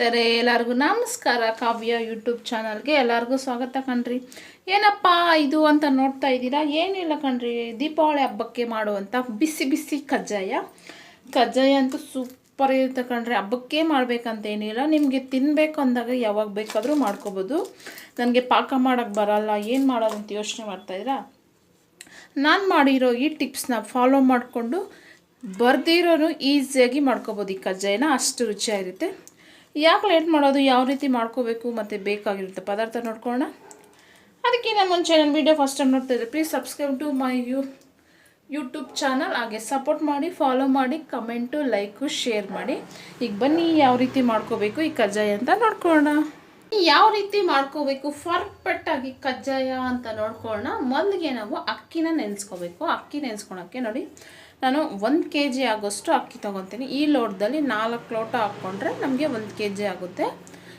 ತಾರೆ ಎಲ್ಲರಿಗೂ. ನಮಸ್ಕಾರ ಕಾವ್ಯ ಯೂಟ್ಯೂಬ್ ಚಾನಲ್ಗೆ ಎಲ್ಲರಿಗೂ ಸ್ವಾಗತ ಕಣ್ರಿ. ಏನಪ್ಪ ಇದು ಅಂತ ನೋಡ್ತಾ ಇದ್ದೀರಾ? ಏನಿಲ್ಲ ಕಣ್ರಿ. ದೀಪಾವಳಿ ಹಬ್ಬಕ್ಕೆ ಮಾಡುವಂಥ ಬಿಸಿ ಬಿಸಿ ಕಜ್ಜಾಯ. ಕಜ್ಜಾಯ ಅಂತೂ ಸೂಪರ್ ಇರುತ್ತೆ ಕಣ್ರಿ. ಹಬ್ಬಕ್ಕೆ ಮಾಡಬೇಕಂತ ಏನಿಲ್ಲ. ನಿಮಗೆ ತಿನ್ನಬೇಕು ಅಂದಾಗ ಯಾವಾಗ ಬೇಕಾದರೂ ಮಾಡ್ಕೋಬೋದು. ನನಗೆ ಪಾಕ ಮಾಡೋಕ್ಕೆ ಬರಲ್ಲ. ಏನು ಮಾಡೋದು ಅಂತ ಯೋಚನೆ ಮಾಡ್ತಾಯಿದ್ದೀರಾ ನಾನು ಮಾಡಿರೋ ಈ ಟಿಪ್ಸ್ನ ಫಾಲೋ ಮಾಡಿಕೊಂಡು ಬರ್ದಿರೋನು ಈಸಿಯಾಗಿ ಮಾಡ್ಕೋಬೋದು ಈ ಕಜ್ಜಾಯನ. ಅಷ್ಟು ರುಚಿಯಾಗಿರುತ್ತೆ. ಯಾಕೆ ಲೇಟ್ ಮಾಡೋದು? ಯಾವ ರೀತಿ ಮಾಡ್ಕೋಬೇಕು? ಮತ್ತು ಬೇಕಾಗಿರುತ್ತೆ ಪದಾರ್ಥ ನೋಡ್ಕೊಳ್ಳೋಣ. ಅದಕ್ಕಿಂತ ಮುಂಚೆ ನನ್ನ ವೀಡಿಯೋ ಫಸ್ಟ್ ಟೈಮ್ ನೋಡ್ತಾ ಇದ್ದೆ. Please subscribe to my you YouTube channel ಹಾಗೆ ಸಪೋರ್ಟ್ ಮಾಡಿ ಫಾಲೋ ಮಾಡಿ ಕಮೆಂಟು ಲೈಕು ಶೇರ್ ಮಾಡಿ. ಈಗ ಬನ್ನಿ, ಯಾವ ರೀತಿ ಮಾಡ್ಕೋಬೇಕು ಈ ಕಜ್ಜಾಯ ಅಂತ ನೋಡ್ಕೊಳ್ಳೋಣ. ಯಾವ ರೀತಿ ಮಾಡ್ಕೋಬೇಕು? ಪರ್ಫೆಕ್ಟ್ ಆಗಿ ಕಜ್ಜಾಯ ಅಂತ ನೋಡ್ಕೊಳ್ಳೋಣ. ಮೊದಲಿಗೆ ನಾವು ಅಕ್ಕಿನ ನೆನೆಸ್ಕೋಬೇಕು. ಅಕ್ಕಿ ನೆನೆಸ್ಕೊಳಕ್ಕೆ ನೋಡಿ, ನಾನು ಒಂದು ಕೆ ಜಿ ಆಗೋಷ್ಟು ಅಕ್ಕಿ ತೊಗೊತೀನಿ ಈ ಲೋಟದಲ್ಲಿ ನಾಲ್ಕು ಲೋಟ ಹಾಕ್ಕೊಂಡ್ರೆ ನಮಗೆ ಒಂದು ಕೆ ಜಿ ಆಗುತ್ತೆ.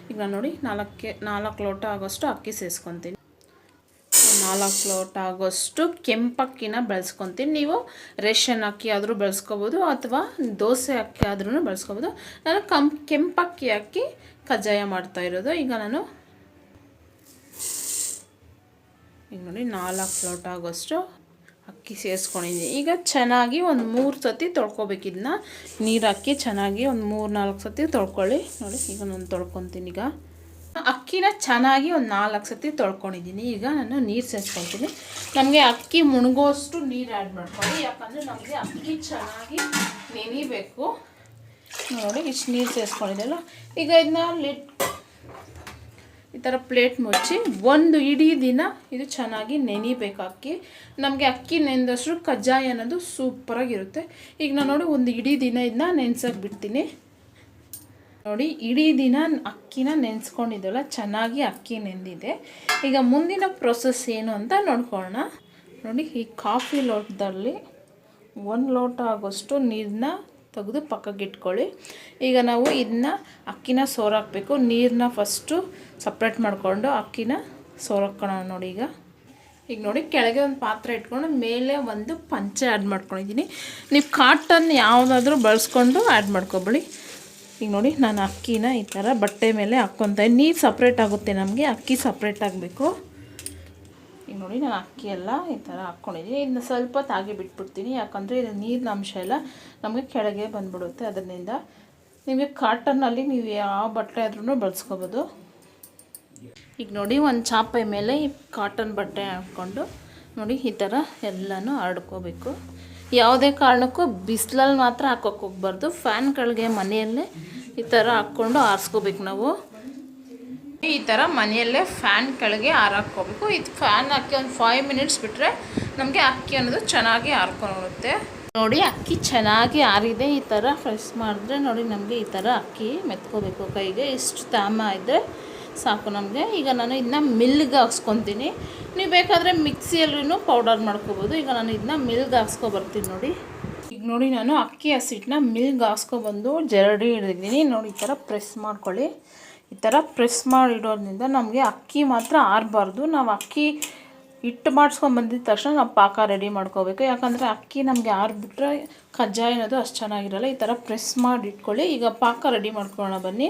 ಈಗ ನಾನು ನೋಡಿ ನಾಲ್ಕು ನಾಲ್ಕು ಲೋಟ ಆಗೋಷ್ಟು ಅಕ್ಕಿ ಸೇರಿಸ್ಕೊತೀನಿ ನಾಲ್ಕು ಲೋಟ ಆಗೋಷ್ಟು ಕೆಂಪಕ್ಕಿನ ಬಳಸ್ಕೊತೀನಿ. ನೀವು ರೇಷನ್ ಅಕ್ಕಿ ಆದರೂ ಬಳಸ್ಕೋಬೋದು ಅಥವಾ ದೋಸೆ ಅಕ್ಕಿ ಆದ್ರೂ ಬೆಳೆಸ್ಕೋಬೋದು. ನಾನು ಕಂ, ಕೆಂಪಕ್ಕಿ ಹಾಕಿ ಕಜ್ಜಾಯ ಮಾಡ್ತಾ ಇರೋದು. ಈಗ ನಾನು ಈಗ ನೋಡಿ ನಾಲ್ಕು ಲೋಟ ಆಗೋಷ್ಟು ಅಕ್ಕಿ ಸೇರಿಸ್ಕೊಂಡಿದ್ದೀನಿ. ಈಗ ಚೆನ್ನಾಗಿ ಒಂದು ಮೂರು ಸತಿ ತೊಳ್ಕೊಬೇಕು ಇದನ್ನ ನೀರು ಹಾಕಿ ಚೆನ್ನಾಗಿ ಒಂದು ಮೂರು ನಾಲ್ಕು ಸತಿ ತೊಳ್ಕೊಳ್ಳಿ. ನೋಡಿ ಈಗ ನಾನು ತೊಳ್ಕೊತೀನಿ ಈಗ. ಅಕ್ಕಿನ ಚೆನ್ನಾಗಿ ಒಂದು ನಾಲ್ಕು ಸತಿ ತೊಳ್ಕೊಂಡಿದ್ದೀನಿ. ಈಗ ನಾನು ನೀರು ಸೇರಿಸ್ಕೊಳ್ತೀನಿ. ನಮಗೆ ಅಕ್ಕಿ ಮುಣಗೋಷ್ಟು ನೀರು ಆ್ಯಡ್ ಮಾಡ್ಕೊಳ್ಳಿ. ಯಾಕಂದರೆ ನಮಗೆ ಅಕ್ಕಿ ಚೆನ್ನಾಗಿ ನೆನಿಬೇಕು. ನೋಡಿ, ಇಷ್ಟು ನೀರು ಸೇರಿಸ್ಕೊಂಡಿದ್ದಲ್ಲ. ಈಗ ಇದನ್ನ ಲಿಟ್ ಈ ಥರ ಪ್ಲೇಟ್ ಮುಚ್ಚಿ ಒಂದು ಇಡೀ ದಿನ ಇದು ಚೆನ್ನಾಗಿ ನೆನಿಬೇಕು ಅಕ್ಕಿ. ನಮಗೆ ಅಕ್ಕಿ ನೆನೆದಷ್ಟು ಕಜ್ಜಾಯ ಅನ್ನೋದು ಸೂಪರಾಗಿರುತ್ತೆ ಈಗ ನಾನು ನೋಡಿ, ಒಂದು ಇಡೀ ದಿನ ಇದನ್ನ ನೆನ್ಸಕ್ಕೆ ಬಿಡ್ತೀನಿ. ನೋಡಿ, ಇಡೀ ದಿನ ಅಕ್ಕಿನ ನೆನೆಸ್ಕೊಂಡಿದ್ದಲ್ಲ, ಚೆನ್ನಾಗಿ ಅಕ್ಕಿ ನೆಂದಿದೆ. ಈಗ ಮುಂದಿನ ಪ್ರೊಸೆಸ್ ಏನು ಅಂತ ನೋಡ್ಕೊಳ್ಳೋಣ. ನೋಡಿ, ಈ ಕಾಫಿ ಲೋಟದಲ್ಲಿ ಒಂದು ಲೋಟ ಆಗೋಷ್ಟು ನೀರನ್ನ ತೆಗೆದು ಪಕ್ಕಕ್ಕೆ ಇಟ್ಕೊಳ್ಳಿ. ಈಗ ನಾವು ಇದನ್ನ ಅಕ್ಕಿನ ಸೋರಾಕಬೇಕು. ನೀರನ್ನ ಫಸ್ಟು ಸಪ್ರೇಟ್ ಮಾಡಿಕೊಂಡು ಅಕ್ಕಿನ ಸೋರಾಕೋಣ ನೋಡಿ ಈಗ. ಈಗ ನೋಡಿ, ಕೆಳಗೆ ಒಂದು ಪಾತ್ರೆ ಇಟ್ಕೊಂಡು ಮೇಲೆ ಒಂದು ಪಂಚೆ ಆ್ಯಡ್ ಮಾಡ್ಕೊಂಡಿದ್ದೀನಿ. ನೀವು ಕಾಟನ್ ಯಾವುದಾದ್ರೂ ಬಳಸ್ಕೊಂಡು ಆ್ಯಡ್ ಮಾಡ್ಕೊಬೇಡಿ. ಈಗ ನೋಡಿ, ನಾನು ಅಕ್ಕಿನ ಈ ಥರ ಬಟ್ಟೆ ಮೇಲೆ ಹಾಕ್ಕೊತ ನೀರು ಸಪ್ರೇಟ್ ಆಗುತ್ತೆ ನಮಗೆ, ಅಕ್ಕಿ ಸಪ್ರೇಟ್ ಆಗಬೇಕು. ಈಗ ನೋಡಿ, ನಾನು ಅಕ್ಕಿ ಎಲ್ಲ ಈ ಥರ ಹಾಕ್ಕೊಂಡಿದ್ದೀನಿ. ಇದನ್ನ ಸ್ವಲ್ಪ ತಾಗಿ ಬಿಟ್ಬಿಡ್ತೀನಿ. ಯಾಕಂದರೆ ಇದು ನೀರಿನ ಅಂಶ ಎಲ್ಲ ನಮಗೆ ಕೆಳಗೆ ಬಂದುಬಿಡುತ್ತೆ. ಅದರಿಂದ ನಿಮಗೆ ಕಾಟನ್ನಲ್ಲಿ ನೀವು ಯಾವ ಬಟ್ಟೆ ಆದ್ರೂ ಬಳಸ್ಕೋಬೋದು. ಈಗ ನೋಡಿ, ಒಂದು ಚಾಪೆ ಮೇಲೆ ಕಾಟನ್ ಬಟ್ಟೆ ಹಾಕ್ಕೊಂಡು ನೋಡಿ, ಈ ಥರ ಎಲ್ಲನೂ ಹರಡ್ಕೋಬೇಕು ಯಾವುದೇ ಕಾರಣಕ್ಕೂ ಬಿಸಿಲಲ್ಲಿ ಮಾತ್ರ ಹಾಕೋಕೆ ಹೋಗ್ಬಾರ್ದು. ಫ್ಯಾನ್ಗಳಿಗೆ ಮನೆಯಲ್ಲೇ ಈ ಥರ ಹಾಕ್ಕೊಂಡು ಆರಿಸ್ಕೋಬೇಕು ನಾವು. ಈ ಥರ ಮನೆಯಲ್ಲೇ ಫ್ಯಾನ್ ಕೆಳಗೆ ಹಾರಾಕೋಬೇಕು ಇದು ಫ್ಯಾನ್ ಅಕ್ಕಿ ಒಂದು ಫೈವ್ ಮಿನಿಟ್ಸ್ ಬಿಟ್ಟರೆ ನಮಗೆ ಅಕ್ಕಿ ಅನ್ನೋದು ಚೆನ್ನಾಗಿ ಹಾರ್ಕೊಂಡೋಗುತ್ತೆ ನೋಡಿ, ಅಕ್ಕಿ ಚೆನ್ನಾಗಿ ಆರಿದೆ. ಈ ಥರ ಫ್ರೆಶ್ ಮಾಡಿದ್ರೆ ನೋಡಿ ನಮಗೆ ಈ ಥರ ಅಕ್ಕಿ ಮೆತ್ಕೋಬೇಕು ಕೈಗೆ. ಇಷ್ಟು ತಾಮ ಇದ್ದರೆ ಸಾಕು ನಮಗೆ. ಈಗ ನಾನು ಇದನ್ನ ಮಿಲ್ಗೆ ಹಾಕ್ಸ್ಕೊತೀನಿ. ನೀವು ಬೇಕಾದರೆ ಮಿಕ್ಸಿಯಲ್ಲೂ ಪೌಡರ್ ಮಾಡ್ಕೋಬೋದು. ಈಗ ನಾನು ಇದನ್ನ ಮಿಲ್ಗೆ ಹಾಕ್ಸ್ಕೊಬರ್ತೀನಿ ನೋಡಿ. ಈಗ ನೋಡಿ ನಾನು ಅಕ್ಕಿ ಹಸಿಟ್ಟನ್ನ ಮಿಲ್ಗೆ ಹಾಕ್ಸ್ಕೊಬಂದು ಜರಡಿ ಹಿಡಿದಿದ್ದೀನಿ. ನೋಡಿ, ಈ ಥರ ಪ್ರೆಸ್ ಮಾಡ್ಕೊಳ್ಳಿ. ಈ ಥರ ಪ್ರೆಸ್ ಮಾಡಿಡೋದ್ರಿಂದ ನಮಗೆ ಅಕ್ಕಿ ಮಾತ್ರ ಆರಬಾರ್ದು. ನಾವು ಅಕ್ಕಿ ಹಿಟ್ಟು ಮಾಡಿಸ್ಕೊಂಬಂದಿದ ತಕ್ಷಣ ನಾವು ಪಾಕ ರೆಡಿ ಮಾಡ್ಕೋಬೇಕು. ಯಾಕಂದರೆ ಅಕ್ಕಿ ನಮಗೆ ಆರಿಬಿಟ್ರೆ ಕಜ್ಜಾಯ ಅನ್ನೋದು ಅಷ್ಟು ಚೆನ್ನಾಗಿರಲ್ಲ. ಈ ಥರ ಪ್ರೆಸ್ ಮಾಡಿ ಇಟ್ಕೊಳ್ಳಿ ಈಗ ಪಾಕ ರೆಡಿ ಮಾಡ್ಕೊಳ್ಳೋಣ ಬನ್ನಿ.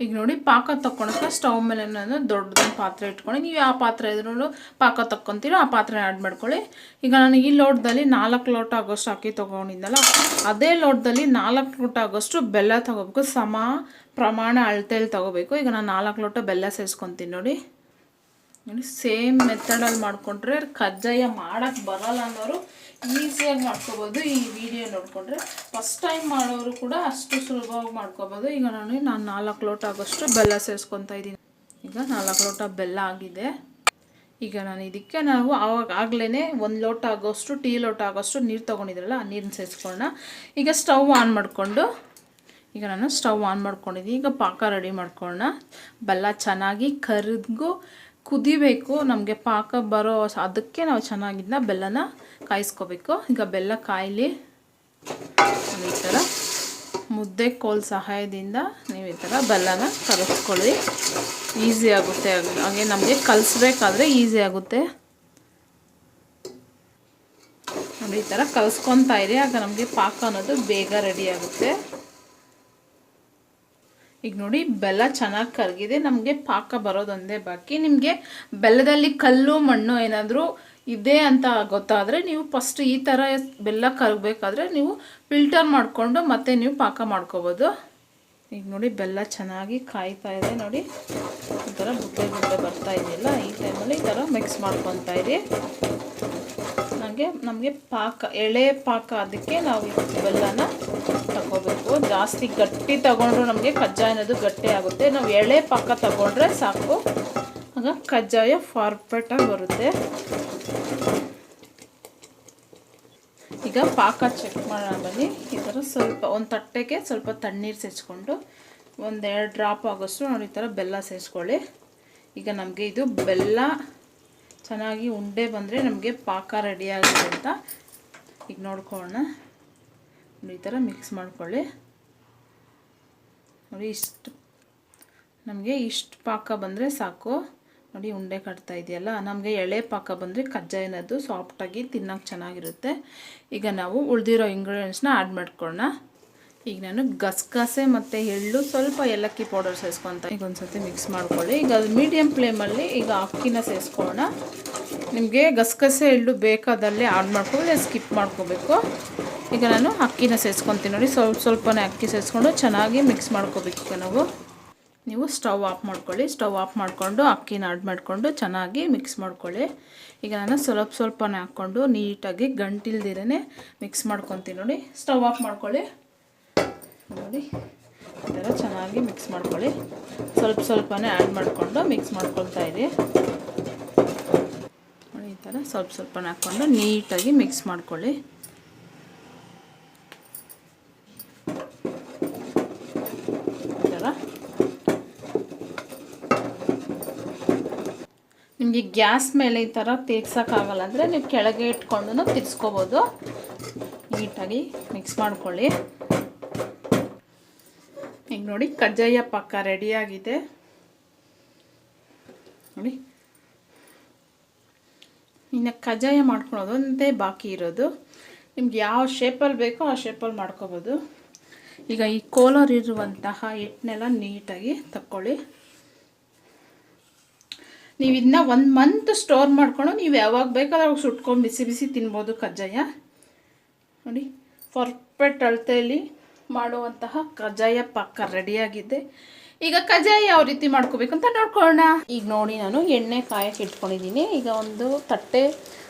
ಈಗ ನೋಡಿ ಪಾಕ ತಕ್ಕೊಳಕ್ಕೆ ಸ್ಟವ್ ಮೇಲೆ ನಾನು ದೊಡ್ಡದೊಂದು ಪಾತ್ರೆ ಇಟ್ಕೊಂಡು ನೀವು ಯಾವ ಪಾತ್ರೆ ಇದ್ರೂ ಪಾಕ ತಕ್ಕೊತೀರೋ ಆ ಪಾತ್ರೆ ಆ್ಯಡ್ ಮಾಡ್ಕೊಳ್ಳಿ. ಈಗ ನಾನು ಈ ಲೋಟದಲ್ಲಿ ನಾಲ್ಕು ಲೋಟ ಆಗೋಷ್ಟು ಅಕ್ಕಿ ತೊಗೊಂಡಿದ್ದಲ್ಲ ಅದೇ ಲೋಟದಲ್ಲಿ ನಾಲ್ಕು ಲೋಟ ಆಗೋಷ್ಟು ಬೆಲ್ಲ ತೊಗೋಬೇಕು. ಸಮ ಪ್ರಮಾಣ ಅಳತೆಯಲ್ಲಿ ತೊಗೋಬೇಕು. ಈಗ ನಾನು ನಾಲ್ಕು ಲೋಟ ಬೆಲ್ಲ ಸೇರಿಸ್ಕೊತೀನಿ ನೋಡಿ. ನೋಡಿ, ಸೇಮ್ ಮೆಥಡಲ್ಲಿ ಮಾಡಿಕೊಂಡ್ರೆ ಕಜ್ಜಾಯ ಮಾಡೋಕ್ಕೆ ಬರಲ್ಲ ಅನ್ನೋರು ಈಸಿಯಾಗಿ ಮಾಡ್ಕೋಬೋದು. ಈ ವಿಡಿಯೋ ನೋಡಿಕೊಂಡ್ರೆ ಫಸ್ಟ್ ಟೈಮ್ ಮಾಡೋರು ಕೂಡ ಅಷ್ಟು ಸುಲಭವಾಗಿ ಮಾಡ್ಕೋಬೋದು. ಈಗ ನಾನು ನಾನು ನಾಲ್ಕು ಲೋಟ ಆಗೋಷ್ಟು ಬೆಲ್ಲ ಸೇರಿಸ್ಕೊತಾ ಇದ್ದೀನಿ. ಈಗ ನಾಲ್ಕು ಲೋಟ ಬೆಲ್ಲ ಆಗಿದೆ. ಈಗ ನಾನು ಇದಕ್ಕೆ ನಾವು ಆವಾಗ ಆಗಲೇ ಒಂದು ಲೋಟ ಆಗೋಷ್ಟು, ಟೀ ಲೋಟ ಆಗೋಷ್ಟು ನೀರು ತೊಗೊಂಡಿದ್ರಲ್ಲ, ಆ ನೀರನ್ನ ಸೇರಿಸ್ಕೊಳ್ಳೋಣ. ಈಗ ಸ್ಟವ್ ಆನ್ ಮಾಡಿಕೊಂಡು, ಈಗ ನಾನು ಸ್ಟವ್ ಆನ್ ಮಾಡ್ಕೊಂಡಿದ್ದೀನಿ. ಈಗ ಪಾಕ ರೆಡಿ ಮಾಡ್ಕೊಳ್ಳೋಣ. ಬೆಲ್ಲ ಚೆನ್ನಾಗಿ ಕರಿದ್ಗೂ ಕುದಿಬೇಕು, ನಮಗೆ ಪಾಕ ಬರೋ ಅದಕ್ಕೆ ನಾವು ಚೆನ್ನಾಗಿದ್ದ ಬೆಲ್ಲನ ಕಾಯಿಸ್ಕೋಬೇಕು. ಈಗ ಬೆಲ್ಲ ಕಾಯಲಿ ಈ ಥರ ಮುದ್ದೆ ಕೋಲ್ ಸಹಾಯದಿಂದ ನೀವು ಈ ಥರ ಬೆಲ್ಲನ ಕಲಸ್ಕೊಳ್ಳಿ ಈಸಿ ಆಗುತ್ತೆ. ಹಾಗೆ ನಮಗೆ ಕಲಿಸ್ಬೇಕಾದ್ರೆ ಈಸಿ ಆಗುತ್ತೆ. ನೋಡಿ ಈ ಥರ ಕಲಿಸ್ಕೊತಾ ಇರಿ, ಆಗ ನಮಗೆ ಪಾಕ ಅನ್ನೋದು ಬೇಗ ರೆಡಿ ಆಗುತ್ತೆ. ಈಗ ನೋಡಿ, ಬೆಲ್ಲ ಚೆನ್ನಾಗಿ ಕರಗಿದೆ. ನಮಗೆ ಪಾಕ ಬರೋದೊಂದೇ ಬಾಕಿ. ನಿಮಗೆ ಬೆಲ್ಲದಲ್ಲಿ ಕಲ್ಲು, ಮಣ್ಣು ಏನಾದರೂ ಇದೆ ಅಂತ ಗೊತ್ತಾದರೆ ನೀವು ಫಸ್ಟ್ ಈ ಥರ ಬೆಲ್ಲ ಕರಗಬೇಕಾದ್ರೆ ನೀವು ಫಿಲ್ಟರ್ ಮಾಡಿಕೊಂಡು ಮತ್ತೆ ನೀವು ಪಾಕ ಮಾಡ್ಕೋಬೋದು. ಈಗ ನೋಡಿ, ಬೆಲ್ಲ ಚೆನ್ನಾಗಿ ಕಾಯ್ತಾ ಇದೆ. ನೋಡಿ ಈ ಥರ ಬುಡ್ಡೆ ಬರ್ತಾ ಇದೆಯಲ್ಲ, ಈ ಟೈಮಲ್ಲಿ ಈ ಥರ ಮಿಕ್ಸ್ ಮಾಡ್ಕೊತಾ ಇರಿ. ನನಗೆ ನಮಗೆ ಪಾಕ, ಎಳೆ ಪಾಕ ಅದಕ್ಕೆ ನಾವು ಬೆಲ್ಲನ ತಗೋಬೇಕು ಜಾಸ್ತಿ ಗಟ್ಟಿ ತಗೊಂಡ್ರು ನಮಗೆ ಕಜ್ಜಾಯ ಅನ್ನೋದು ಗಟ್ಟಿ ಆಗುತ್ತೆ. ನಾವು ಎಳೆ ಪಾಕ ತಗೊಂಡ್ರೆ ಸಾಕು. ಆಗ ಕಜ್ಜಾಯ ಪರ್ಫೆಕ್ಟಾಗಿ ಬರುತ್ತೆ. ಈಗ ಪಾಕ ಚೆಕ್ ಮಾಡೋಣ ಬನ್ನಿ. ಈ ಥರ ಸ್ವಲ್ಪ ಒಂದು ತಟ್ಟೆಗೆ ಸ್ವಲ್ಪ ತಣ್ಣೀರು ಸೇರಿಸ್ಕೊಂಡು ಒಂದೆರಡು ಡ್ರಾಪ್ ಆಗೋಷ್ಟು ನೋಡಿ ಈ ಥರ ಬೆಲ್ಲ ಸೇರಿಸ್ಕೊಳ್ಳಿ ಈಗ ನಮಗೆ ಇದು ಬೆಲ್ಲ ಚೆನ್ನಾಗಿ ಉಂಡೆ ಬಂದರೆ ನಮಗೆ ಪಾಕ ರೆಡಿ ಆಗುತ್ತೆ ಅಂತ. ಈಗ ನೋಡ್ಕೊಳ್ಳೋಣ. ನೋಡಿ ಈ ಥರ ಮಿಕ್ಸ್ ಮಾಡ್ಕೊಳ್ಳಿ. ನೋಡಿ, ಇಷ್ಟು ನಮಗೆ ಇಷ್ಟು ಪಾಕ ಬಂದರೆ ಸಾಕು. ನೋಡಿ, ಉಂಡೆ ಕಟ್ತಾ ಇದೆಯಲ್ಲ, ನಮಗೆ ಎಳೆ ಪಾಕ ಬಂದರೆ ಕಜ್ಜಾಯನದ್ದು ಸಾಫ್ಟಾಗಿ ತಿನ್ನೋಕೆ ಚೆನ್ನಾಗಿರುತ್ತೆ. ಈಗ ನಾವು ಉಳಿದಿರೋ ಇಂಗ್ರೀಡಿಯೆಂಟ್ಸ್ನ ಆ್ಯಡ್ ಮಾಡ್ಕೊಳ್ಳೋಣ. ಈಗ ನಾನು ಗಸಗಸೆ ಮತ್ತು ಎಳ್ಳು ಸ್ವಲ್ಪ ಏಲಕ್ಕಿ ಪೌಡರ್ ಸೇರಿಸ್ಕೊತ ಈಗ ಒಂದು ಸರ್ತಿ ಮಿಕ್ಸ್ ಮಾಡ್ಕೊಳ್ಳಿ. ಈಗ ಅದು ಮೀಡಿಯಮ್ ಫ್ಲೇಮಲ್ಲಿ ಈಗ ಅಕ್ಕಿನ ಸೇರಿಸ್ಕೊಳ್ಳೋಣ ನಿಮಗೆ ಗಸಗಸೆ ಎಳ್ಳು ಬೇಕಾದಲ್ಲೇ ಆ್ಯಡ್ ಮಾಡ್ಕೊಳ್ಳಿ ಸ್ಕಿಪ್ ಮಾಡ್ಕೋಬೇಕು. ಈಗ ನಾನು ಅಕ್ಕಿನ ಸೇರಿಸ್ಕೊತೀನಿ ನೋಡಿ. ಸ್ವಲ್ಪ ಸ್ವಲ್ಪನೇ ಅಕ್ಕಿ ಸೇರಿಸ್ಕೊಂಡು ಚೆನ್ನಾಗಿ ಮಿಕ್ಸ್ ಮಾಡ್ಕೋಬೇಕು ಈಗ ನಾವು. ನೀವು ಸ್ಟವ್ ಆಫ್ ಮಾಡ್ಕೊಳ್ಳಿ. ಸ್ಟವ್ ಆಫ್ ಮಾಡಿಕೊಂಡು ಅಕ್ಕಿನ ಆಡ್ ಮಾಡಿಕೊಂಡು ಚೆನ್ನಾಗಿ ಮಿಕ್ಸ್ ಮಾಡ್ಕೊಳ್ಳಿ. ಈಗ ನಾನು ಸ್ವಲ್ಪ ಸ್ವಲ್ಪನೇ ಹಾಕ್ಕೊಂಡು ನೀಟಾಗಿ ಗಂಟಿಲ್ದಿರೇ ಮಿಕ್ಸ್ ಮಾಡ್ಕೊತೀನಿ ನೋಡಿ. ಸ್ಟವ್ ಆಫ್ ಮಾಡ್ಕೊಳ್ಳಿ. ನೋಡಿ, ಈ ಥರ ಚೆನ್ನಾಗಿ ಮಿಕ್ಸ್ ಮಾಡ್ಕೊಳ್ಳಿ. ಸ್ವಲ್ಪ ಸ್ವಲ್ಪನೇ ಆ್ಯಡ್ ಮಾಡಿಕೊಂಡು ಮಿಕ್ಸ್ ಮಾಡ್ಕೊಳ್ತಾ ಇರಿ. ನೋಡಿ, ಈ ಥರ ಸ್ವಲ್ಪ ಸ್ವಲ್ಪನೇ ಹಾಕ್ಕೊಂಡು ನೀಟಾಗಿ ಮಿಕ್ಸ್ ಮಾಡ್ಕೊಳ್ಳಿ ಈ ಥರ ನಿಮಗೆ ಗ್ಯಾಸ್ ಮೇಲೆ ಈ ಥರ ತೇಗ್ಸೋಕ್ಕಾಗಲ್ಲ ಅಂದರೆ ನೀವು ಕೆಳಗೆ ಇಟ್ಕೊಂಡು ತಿರ್ಸ್ಕೋಬೋದು. ನೀಟಾಗಿ ಮಿಕ್ಸ್ ಮಾಡ್ಕೊಳ್ಳಿ. ಈಗ ನೋಡಿ ಕಜ್ಜಾಯ ಪಕ್ಕ ರೆಡಿಯಾಗಿದೆ ನೋಡಿ. ಇನ್ನು ಕಜ್ಜಾಯ ಮಾಡ್ಕೊಳೋದು ಅಂತೆ ಬಾಕಿ ಇರೋದು. ನಿಮ್ಗೆ ಯಾವ ಶೇಪಲ್ಲಿ ಬೇಕೋ ಆ ಶೇಪಲ್ಲಿ ಮಾಡ್ಕೋಬೋದು. ಈಗ ಈ ಕೋಲರ್ ಇರುವಂತಹ ಹಿಟ್ಟನ್ನೆಲ್ಲ ನೀಟಾಗಿ ತಕ್ಕೊಳ್ಳಿ. ನೀವು ಇದನ್ನ ಒಂದು ಮಂತ್ ಸ್ಟೋರ್ ಮಾಡ್ಕೊಂಡು ನೀವು ಯಾವಾಗ ಬೇಕಾದ್ರೆ ಅವಾಗ ಸುಟ್ಕೊಂಡು ಬಿಸಿ ಬಿಸಿ ತಿನ್ಬೋದು ಕಜ್ಜಾಯ. ನೋಡಿ ಪರ್ಫೆಕ್ಟ್ ಅಳತೆಯಲ್ಲಿ ಮಾಡುವಂತಹ ಕಜ್ಜಾಯ ಪಾಕ ರೆಡಿಯಾಗಿದೆ ಈಗ ಕಜ್ಜಾಯ ಯಾವ ರೀತಿ ಮಾಡ್ಕೋಬೇಕು ಅಂತ ನೋಡ್ಕೊಳ್ಳೋಣ. ಈಗ ನೋಡಿ, ನಾನು ಎಣ್ಣೆ ಕಾಯಕ್ಕೆ ಇಟ್ಕೊಂಡಿದ್ದೀನಿ. ಈಗ ಒಂದು ತಟ್ಟೆ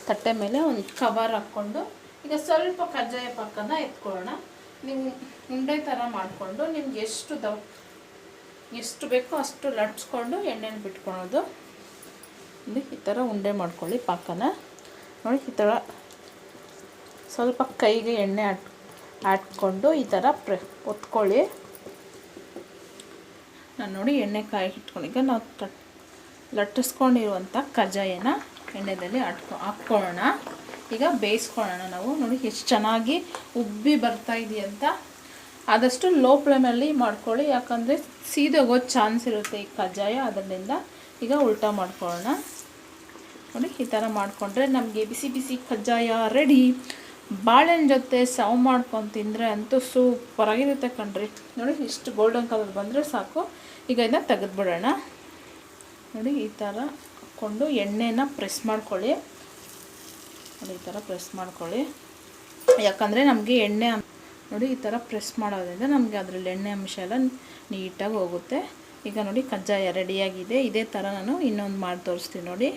ತಟ್ಟೆ ಮೇಲೆ ಒಂದು ಕವರ್ ಹಾಕ್ಕೊಂಡು ಈಗ ಸ್ವಲ್ಪ ಕಜ್ಜಾಯ ಪಾಕನ ಎತ್ಕೊಳ್ಳೋಣ. ನಿಮ್ಮ ಉಂಡೆ ಥರ ಮಾಡಿಕೊಂಡು ನಿಮ್ಗೆ ಎಷ್ಟು ದವ್, ಎಷ್ಟು ಬೇಕೋ ಅಷ್ಟು ಲಟ್ಸ್ಕೊಂಡು ಎಣ್ಣೆಲಿ ಬಿಟ್ಕೊಳೋದು. ನೋಡಿ ಈ ಥರ ಉಂಡೆ ಮಾಡ್ಕೊಳ್ಳಿ ಪಾಕನ. ನೋಡಿ, ಈ ಥರ ಸ್ವಲ್ಪ ಕೈಗೆ ಎಣ್ಣೆ ಹಾಕ್ ಹಾಕ್ಕೊಂಡು ಈ ಥರ ಪ್ರೆ, ಒತ್ಕೊಳ್ಳಿ. ನಾನು ನೋಡಿ ಎಣ್ಣೆ ಕಾಯಿ ಈಗ ನಾವು ತಟ್ ಲಟ್ಟಿಸ್ಕೊಂಡಿರುವಂಥ ಕಜ್ಜಾಯನ ಎಣ್ಣೆದಲ್ಲಿ ಹಾಟ್ಕೊ ಹಾಕ್ಕೊಳ್ಳೋಣ. ಈಗ ಬೇಯಿಸ್ಕೊಳ್ಳೋಣ ನಾವು. ನೋಡಿ, ಎಷ್ಟು ಚೆನ್ನಾಗಿ ಉಬ್ಬಿ ಬರ್ತಾ ಇದೆಯಂತ ಆದಷ್ಟು ಲೋ ಫ್ಲೇಮಲ್ಲಿ ಮಾಡ್ಕೊಳ್ಳಿ. ಯಾಕಂದರೆ ಸೀದೋಗೋ ಚಾನ್ಸ್ ಇರುತ್ತೆ ಈ ಕಜ್ಜಾಯ. ಅದರಿಂದ ಈಗ ಉಲ್ಟಾ ಮಾಡ್ಕೊಳ್ಳೋಣ. ನೋಡಿ ಈ ಥರ ಮಾಡಿಕೊಂಡ್ರೆ ನಮಗೆ ಬಿಸಿ ಬಿಸಿ ಕಜ್ಜಾಯ ರೆಡಿ ಬಾಳೆಹಣ್ಣು ಜೊತೆ ಸವ್ ಮಾಡ್ಕೊಂಡು ತಿಂದರೆ ಅಂತೂ ಸೂಪರಾಗಿರುತ್ತೆ ಕಣ್ರಿ. ನೋಡಿ, ಇಷ್ಟು ಗೋಲ್ಡನ್ ಕಲರ್ ಬಂದರೆ ಸಾಕು. ಈಗ ಇದನ್ನ ತೆಗೆದುಬಿಡೋಣ. ನೋಡಿ, ಈ ಥರ ಹಾಕ್ಕೊಂಡು ಎಣ್ಣೆನ ಪ್ರೆಸ್ ಮಾಡ್ಕೊಳ್ಳಿ. ನೋಡಿ, ಈ ಥರ ಪ್ರೆಸ್ ಮಾಡ್ಕೊಳ್ಳಿ. ಯಾಕಂದರೆ ನಮಗೆ ಎಣ್ಣೆ ನೋಡಿ, ಈ ಥರ ಪ್ರೆಸ್ ಮಾಡೋದ್ರಿಂದ ನಮಗೆ ಅದರಲ್ಲಿ ಎಣ್ಣೆ ಅಂಶ ಎಲ್ಲ ನೀಟಾಗಿ ಹೋಗುತ್ತೆ. ಈಗ ನೋಡಿ, ಕಜ್ಜಾಯ ರೆಡಿಯಾಗಿದೆ ಇದೇ ಥರ ನಾನು ಇನ್ನೊಂದು ಮಾಡಿ ತೋರಿಸ್ತೀನಿ ನೋಡಿ.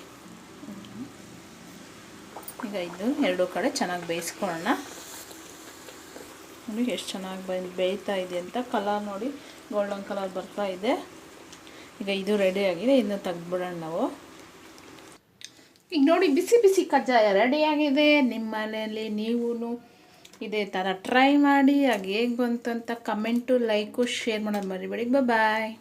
ಈಗ ಇದು ಎರಡು ಕಡೆ ಚೆನ್ನಾಗಿ ಬೇಯಿಸ್ಕೊಳ್ಳೋಣ. ನೋಡಿ ಎಷ್ಟು ಚೆನ್ನಾಗಿ ಬೈ, ಬೇಯ್ತಾ ಇದೆ ಅಂತ. ಕಲರ್ ನೋಡಿ, ಗೋಲ್ಡನ್ ಕಲರ್ ಬರ್ತಾ ಇದೆ. ಈಗ ಇದು ರೆಡಿ ಆಗಿದೆ, ಇದನ್ನ ತೆಗ್ದುಬಿಡೋಣ ನಾವು. ಈಗ ನೋಡಿ, ಬಿಸಿ ಬಿಸಿ ಕಜ್ಜಾಯ ರೆಡಿಯಾಗಿದೆ ನಿಮ್ಮ ಮನೆಯಲ್ಲಿ ನೀವು ಇದೇ ಥರ ಟ್ರೈ ಮಾಡಿ ಹಾಗೆ ಹೇಗೆ ಬಂತು ಅಂತ ಕಮೆಂಟು ಲೈಕು ಶೇರ್ ಮಾಡೋದು ಮರಿಬೇಡಿ. ಬಾಯ್